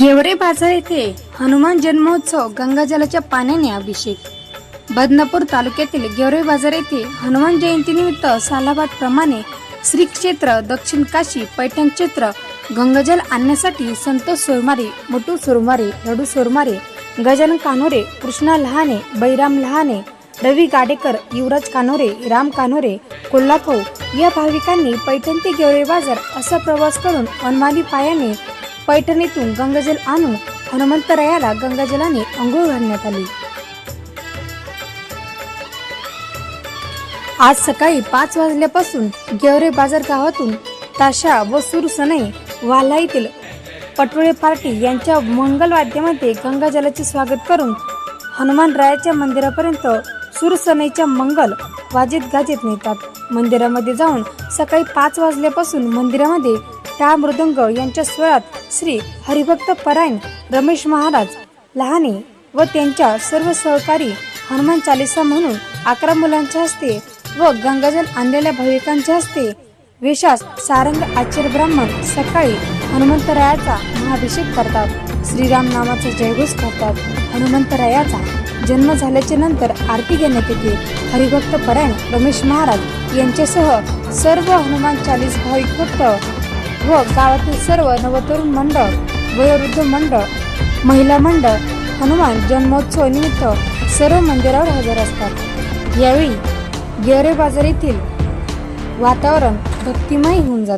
गेवरे बाजार येथे हनुमान जन्मोत्सव गंगाजलाच्या पाण्याने अभिषेक. बदनापूर तालुक्यातील गेवरे बाजार येथे हनुमान जयंतीनिमित्त सालाबाद प्रमाणे श्री क्षेत्र दक्षिण काशी पैठण क्षेत्र गंगाजल आणण्यासाठी संतोष सोरमारे मोटू सोरमारे रडू सोरमारे गजानन कानोरे कृष्णा लहाने बैराम लहाने रवी गाडेकर युवराज कानोरे राम कानोरे कोल्हापूर या भाविकांनी पैठण ते गेवरे बाजार असा प्रवास करून अनमानी पायाने पैठणीतून गंगाजल आणून हनुमंतरायाला गंगाजलाने अंघोळ घालण्यात आली. आज सकाळी पाच वाजल्यापासून गेवरे बाजार गावातून ताशा व सुरसनई वाला येथील पटोळे पार्टी यांच्या मंगलवाद्यामध्ये गंगाजलाचे स्वागत करून हनुमानरायाच्या मंदिरापर्यंत सुरसनईच्या मंगल वाजेत गाजेत नेतात. मंदिरामध्ये जाऊन सकाळी पाच वाजल्यापासून मंदिरामध्ये टाळ मृदंग यांच्या स्वरात श्री हरिभक्त परायण रमेश महाराज लहाने व त्यांच्या सर्व सहकारी हनुमान चालिसा म्हणून अकरा मुलांच्या हस्ते व गंगाजल आणलेल्या भाविकांच्या हस्ते विशास सारंग आचार्य ब्राह्मण सकाळी हनुमंतरायाचा महाभिषेक करतात. श्रीराम नामाचा जयघोष करतात. हनुमंतरायाचा जन्म झाल्याच्यानंतर आरती घेण्यात येते. हरिभक्त परायण रमेश महाराज यांच्यासह सर्व हनुमान चालीस भाविक भक्त व गावातील सर्व नवतरुण मंडळ वयोवृद्ध मंडळ महिला मंडळ हनुमान जन्मोत्सव निमित्त सर्व मंदिरावर हजर असतात. यावेळी गेवरे बाजार येथील वातावरण भक्तिमय होऊन जाते.